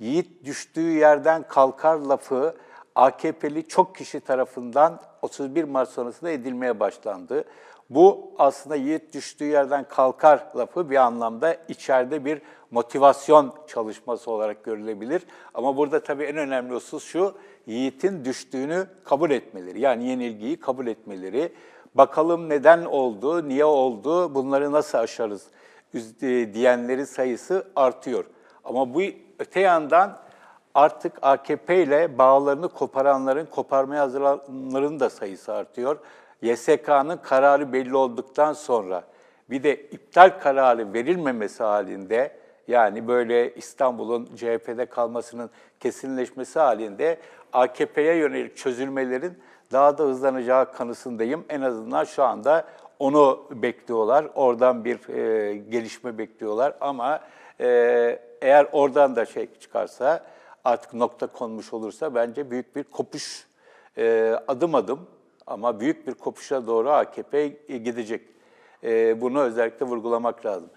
yiğit düştüğü yerden kalkar lafı AKP'li çok kişi tarafından 31 Mart sonrasında edilmeye başlandı. Bu aslında yiğit düştüğü yerden kalkar lafı bir anlamda içeride bir motivasyon çalışması olarak görülebilir. Ama burada tabii en önemli husus şu, yiğitin düştüğünü kabul etmeleri. Yani yenilgiyi kabul etmeleri. Bakalım neden oldu, niye oldu, bunları nasıl aşarız e, diyenlerin sayısı artıyor. Ama bu öte yandan artık AKP ile bağlarını koparanların, koparmaya hazırlananların da sayısı artıyor. YSK'nın kararı belli olduktan sonra bir de iptal kararı verilmemesi halinde yani böyle İstanbul'un CHP'de kalmasının kesinleşmesi halinde AKP'ye yönelik çözülmelerin daha da hızlanacağı kanısındayım. En azından şu anda onu bekliyorlar. Oradan bir e, gelişme bekliyorlar ama e, eğer oradan da şey çıkarsa artık nokta konmuş olursa bence büyük bir kopuş e, adım adım ama büyük bir kopuşa doğru AKP gidecek. E, bunu özellikle vurgulamak lazım.